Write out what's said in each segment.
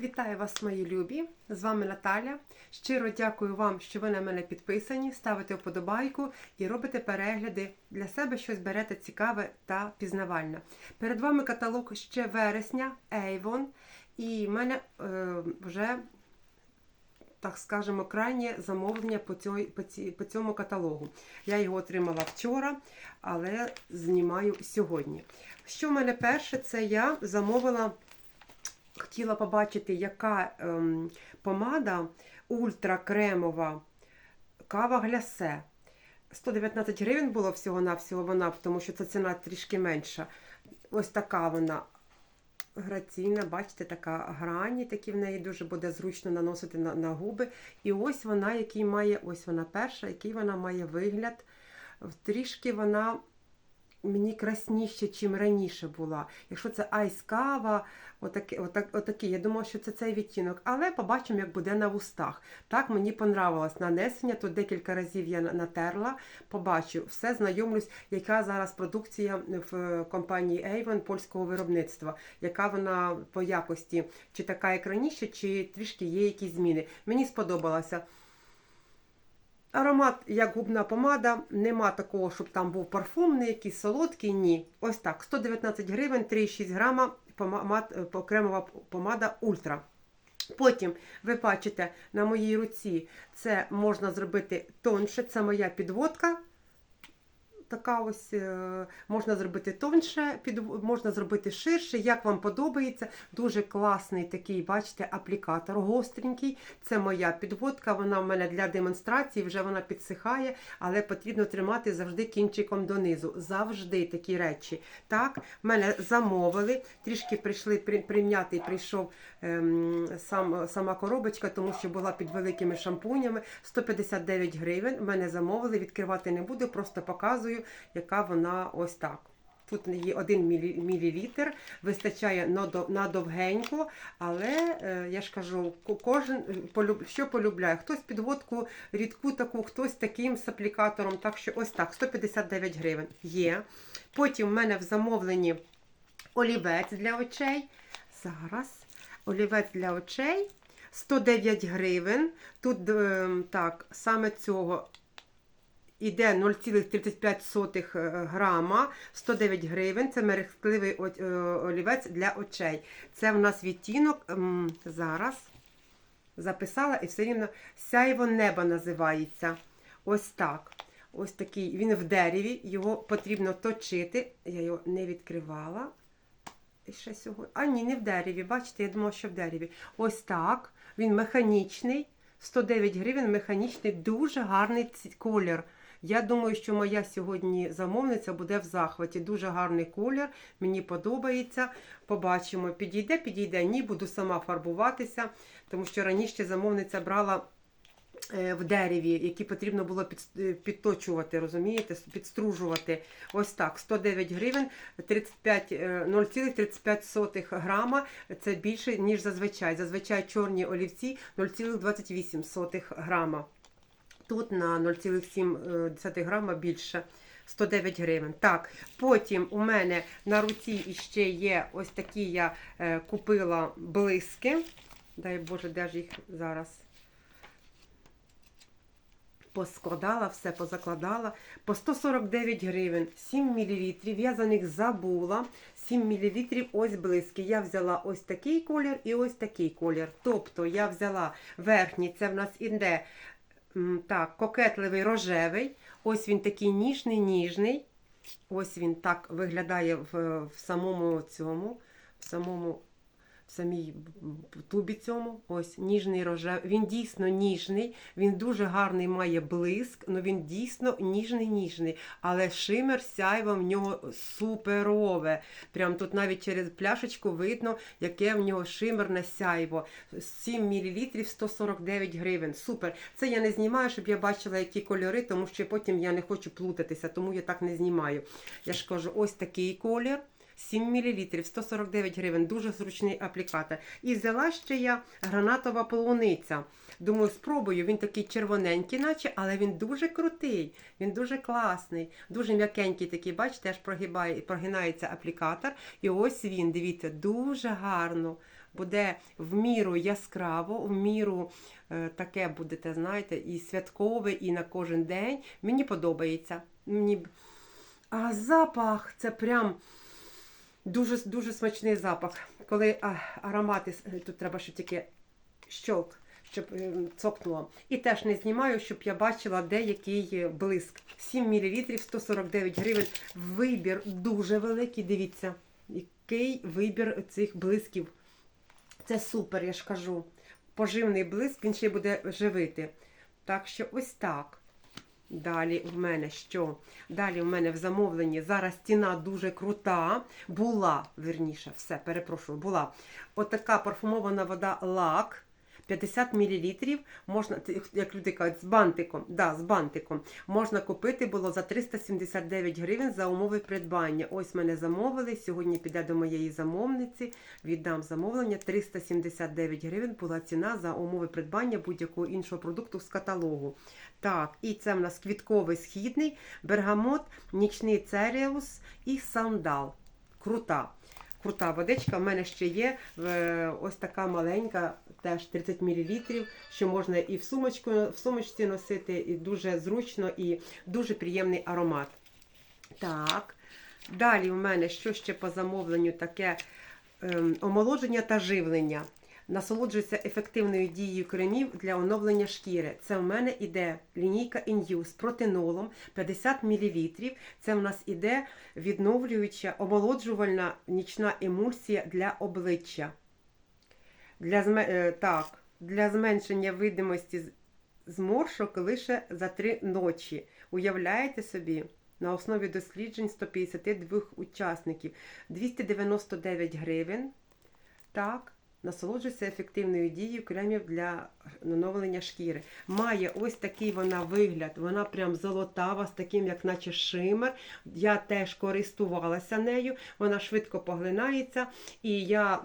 Вітаю вас, мої любі! З вами Наталя. Щиро дякую вам, що ви на мене підписані, ставите вподобайку і робите перегляди. Для себе щось берете цікаве та пізнавальне. Перед вами каталог ще вересня, Avon, і в мене е, вже, так скажемо, крайнє замовлення по, цьому, по, ці, по цьому каталогу. Я його отримала вчора, але знімаю сьогодні. Що в мене перше, це я замовила. Хотіла побачити, яка ем, помада ультракремова кава глясе. 119 гривень було всього-навсього вона, тому що це ціна трішки менша. Ось така вона граційна, бачите, така грані, такі в неї дуже буде зручно наносити на, на губи. І ось вона, який має, ось вона перша, який вона має вигляд. Трішки вона мені красніше, чим раніше була. Якщо це айс кава, отакі, отак, отакі, я думала, що це цей відтінок. Але побачимо, як буде на вустах. Так, мені понравилось нанесення. Тут декілька разів я натерла, побачу, все знайомлюсь, яка зараз продукція в компанії Avon польського виробництва, яка вона по якості, чи така як раніше, чи трішки є якісь зміни. Мені сподобалося. Аромат, як губна помада, нема такого, щоб там був парфумний, якийсь солодкий. Ні. Ось так. 119 гривень, 3,6 грама помад, кремова помада Ультра. Потім, ви бачите, на моїй руці це можна зробити тонше, це моя підводка. Така ось е, можна зробити тонше, під, можна зробити ширше, як вам подобається. Дуже класний такий, бачите, аплікатор гостренький. Це моя підводка, вона в мене для демонстрації, вже вона підсихає, але потрібно тримати завжди кінчиком донизу. Завжди такі речі. Так, мене замовили, трішки прийшли прим'ятий, прийшов ем, сам, сама коробочка, тому що була під великими шампунями. 159 гривень. Мене замовили, відкривати не буду, просто показую яка вона ось так. Тут є 1 мл, вистачає на довгенько, але я ж кажу, кожен що полюбляє. Хтось підводку рідку таку, хтось таким з аплікатором. Так що ось так, 159 гривень є. Потім в мене в замовленні олівець для очей. Зараз олівець для очей 109 гривень. Тут так, саме цього Іде 0,35 грама, 109 гривень. Це мерехтливий олівець для очей. Це в нас відтінок. Зараз записала і все рівно сяйво неба називається. Ось так. Ось такий він в дереві, його потрібно точити. Я його не відкривала. І ще сьогодні. А, ні, не в дереві. Бачите, я думала, що в дереві. Ось так. Він механічний. 109 гривень, механічний, дуже гарний колір. Я думаю, що моя сьогодні замовниця буде в захваті. Дуже гарний колір, мені подобається. Побачимо, підійде, підійде. Ні, буду сама фарбуватися, тому що раніше замовниця брала. Е, в дереві, які потрібно було е, підточувати, розумієте, підстружувати. Ось так, 109 гривень, 0,35 е, грама. Це більше, ніж зазвичай. Зазвичай чорні олівці 0,28 грама. Тут на 0,7 грама більше 109 гривень. Так, потім у мене на руці ще є ось такі я е, купила блиски. Дай Боже, де ж їх зараз поскладала, все позакладала. По 149 гривень, 7 мл. Я за них забула. 7 мл ось блиски. Я взяла ось такий колір і ось такий колір. Тобто я взяла верхній, це в нас іде так, кокетливий рожевий. Ось він такий ніжний, ніжний. Ось він так виглядає в, в самому цьому, в самому самій тубі цьому. Ось ніжний рожевий. Він дійсно ніжний, він дуже гарний має блиск, але він дійсно ніжний-ніжний. Але шимер сяйва в нього суперове. Прям тут навіть через пляшечку видно, яке в нього шимерне сяйво. 7 мл 149 гривень. Супер. Це я не знімаю, щоб я бачила, які кольори, тому що потім я не хочу плутатися, тому я так не знімаю. Я ж кажу, ось такий колір. 7 мл, 149 гривень, дуже зручний аплікатор. І взяла ще я гранатова полуниця. Думаю, спробую. Він такий червоненький, наче, але він дуже крутий, він дуже класний, дуже м'якенький такий, бачите, аж прогибає, прогинається аплікатор. І ось він, дивіться, дуже гарно. буде в міру яскраво, в міру е, таке будете, знаєте, і святкове, і на кожен день. Мені подобається. Мені... А запах це прям дуже, дуже смачний запах. Коли а, аромати, тут треба ще тільки щолк, щоб е, цокнуло. І теж не знімаю, щоб я бачила, де який е, блиск. 7 мл, 149 гривень. Вибір дуже великий. Дивіться, який вибір цих блисків. Це супер, я ж кажу. Поживний блиск, він ще буде живити. Так що ось так. Далі в мене що? Далі в мене в замовленні зараз ціна дуже крута. Була, верніше, все, перепрошую, була. Отака парфумована вода лак. 50 мл можна, як люди кажуть, з бантиком. Да, з бантиком. Можна купити було за 379 гривень за умови придбання. Ось мене замовили. Сьогодні піде до моєї замовниці. Віддам замовлення. 379 гривень була ціна за умови придбання будь-якого іншого продукту з каталогу. Так, і це в нас квітковий східний, бергамот, нічний церіус і сандал. Крута. Крута водичка. В мене ще є ось така маленька, теж 30 мл, що можна і в сумочку, в сумочці носити, і дуже зручно, і дуже приємний аромат. Так. Далі в мене що ще по замовленню таке ем, омолодження та живлення. Насолоджується ефективною дією кремів для оновлення шкіри. Це в мене іде лінійка Inyu з протинолом 50 мл. Це в нас іде відновлююча омолоджувальна нічна емульсія для обличчя. Для, е, так, для зменшення видимості зморшок лише за три ночі. Уявляєте собі? На основі досліджень 152 учасників 299 гривень. Так, насолоджується ефективною дією кремів для оновлення шкіри. Має ось такий вона вигляд, вона прям золотава, з таким, як наче шимер. Я теж користувалася нею, вона швидко поглинається. І я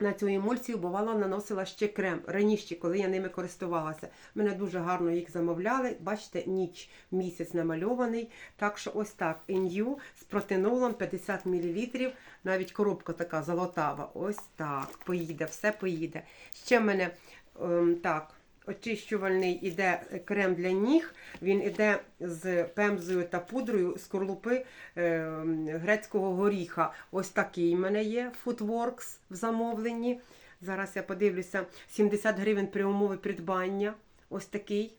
на цю емульсію бувало наносила ще крем раніше, коли я ними користувалася. Мене дуже гарно їх замовляли. Бачите, ніч місяць намальований. Так що ось так. іню з протинолом 50 мл. Навіть коробка така золотава. Ось так. Поїде, все поїде. Ще в мене ем, так. Очищувальний іде крем для ніг. Він іде з пемзою та пудрою з корлупи е, грецького горіха. Ось такий в мене є Footworks в замовленні. Зараз я подивлюся 70 гривень при умові придбання. Ось такий.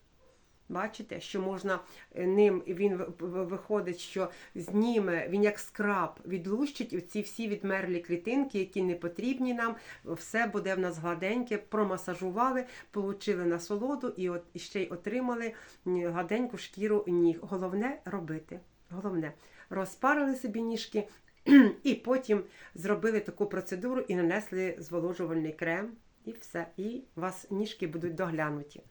Бачите, що можна е, ним він виходить, що зніме, він як скраб відлущить оці всі відмерлі клітинки, які не потрібні нам. Все буде в нас гладеньке, промасажували, получили насолоду і от і ще й отримали гладеньку шкіру ніг. Головне робити. Головне, розпарили собі ніжки і потім зробили таку процедуру і нанесли зволожувальний крем, і все. І у вас ніжки будуть доглянуті.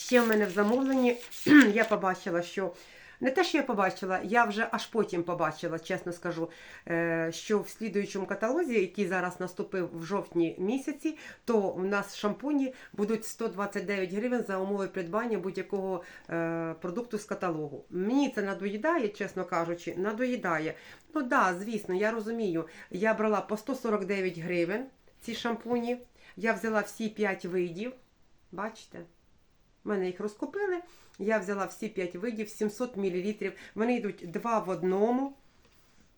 Ще в мене в замовленні я побачила, що не те, що я побачила, я вже аж потім побачила, чесно скажу, е, що в слідуючому каталозі, який зараз наступив в жовтні місяці, то в нас шампуні будуть 129 гривень за умови придбання будь-якого е, продукту з каталогу. Мені це надоїдає, чесно кажучи, надоїдає. Ну да, звісно, я розумію. Я брала по 149 гривень ці шампуні. Я взяла всі 5 видів. Бачите? У мене їх розкупили. Я взяла всі 5 видів, 700 мл. Вони йдуть два в одному.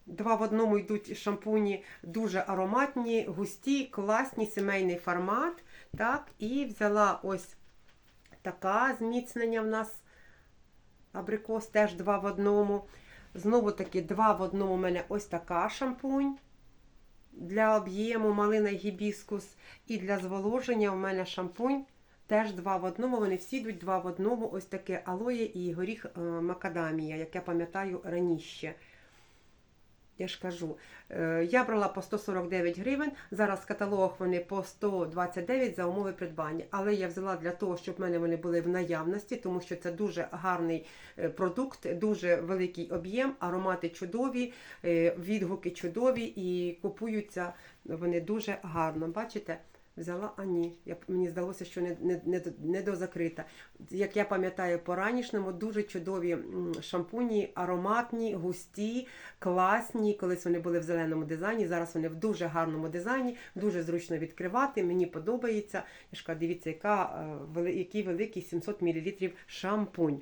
Два в одному йдуть шампуні дуже ароматні, густі, класні, сімейний формат. Так, і взяла ось така зміцнення в нас абрикос, теж два в одному. Знову таки, два в одному у мене ось така шампунь. Для об'єму малина гібіскус. І для зволоження у мене шампунь Теж два в одному, вони всі йдуть два в одному. Ось таке алоє і горіх е, макадамія, як я пам'ятаю раніше. Я ж кажу, е, я брала по 149 гривень, зараз в каталогах вони по 129 за умови придбання. Але я взяла для того, щоб в мене вони були в наявності, тому що це дуже гарний е, продукт, дуже великий об'єм, аромати чудові, відгуки чудові і купуються вони дуже гарно. Бачите? Взяла, а ні. Я, мені здалося, що не, не, не, до- не дозакрита. Як я пам'ятаю, по ранішньому дуже чудові шампуні, ароматні, густі, класні. Колись вони були в зеленому дизайні. Зараз вони в дуже гарному дизайні, дуже зручно відкривати. Мені подобається. Я ж кажу, дивіться, яка, е, який великий 700 мл шампунь.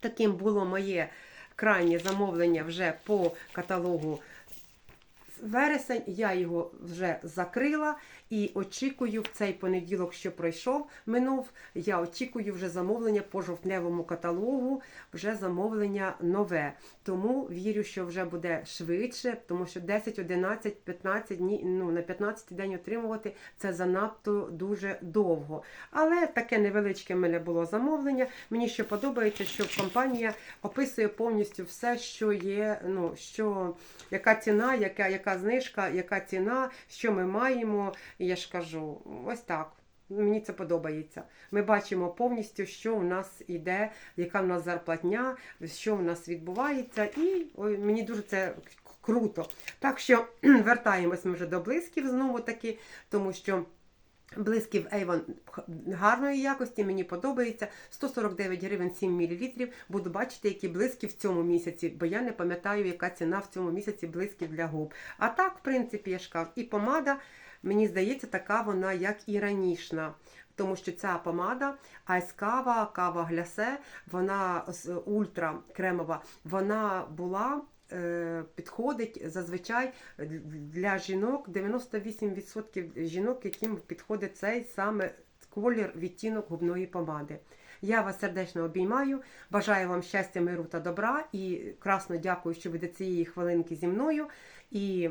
Таким було моє крайнє замовлення вже по каталогу вересень. Я його вже закрила і очікую в цей понеділок, що пройшов, минув. Я очікую вже замовлення по жовтневому каталогу, вже замовлення нове. Тому вірю, що вже буде швидше, тому що 10, 11, 15 днів, ну на 15 день отримувати це занадто дуже довго. Але таке невеличке мене було замовлення. Мені ще подобається, що компанія описує повністю все, що є, ну що яка ціна, яка, яка знижка, яка ціна, що ми маємо. І я ж кажу, ось так. Мені це подобається. Ми бачимо повністю, що у нас іде, яка в нас зарплатня, що у нас відбувається, і ой, мені дуже це круто. Так що вертаємось ми вже до близьків знову таки, тому що. Блисків Avon гарної якості, мені подобається. 149 гривень 7 мл. Буду бачити, які блиски в цьому місяці, бо я не пам'ятаю, яка ціна в цьому місяці блисків для губ. А так, в принципі, я ж кажу, і помада, мені здається, така вона, як і ранішна. Тому що ця помада Айс Кава, глясе, вона ультра кремова, вона була. Е, Підходить зазвичай для жінок 98% жінок, яким підходить цей саме колір відтінок губної помади. Я вас сердечно обіймаю, бажаю вам щастя, миру та добра і красно дякую, що ви до цієї хвилинки зі мною. І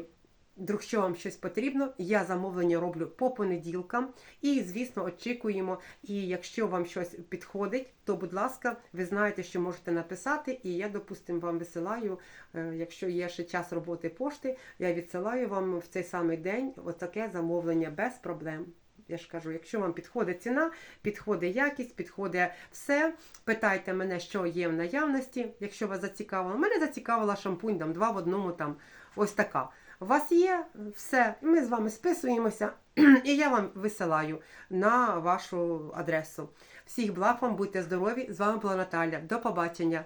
Друг, що вам щось потрібно, я замовлення роблю по понеділкам. І, звісно, очікуємо. І якщо вам щось підходить, то, будь ласка, ви знаєте, що можете написати. І я, допустимо, вам висилаю, е, якщо є ще час роботи пошти, я відсилаю вам в цей самий день отаке замовлення без проблем. Я ж кажу, якщо вам підходить ціна, підходить якість, підходить все, питайте мене, що є в наявності. Якщо вас зацікавило, мене зацікавила шампунь, там два в одному, там ось така. У вас є все, ми з вами списуємося, і я вам висилаю на вашу адресу. Всіх благ вам, будьте здорові! З вами була Наталя. До побачення!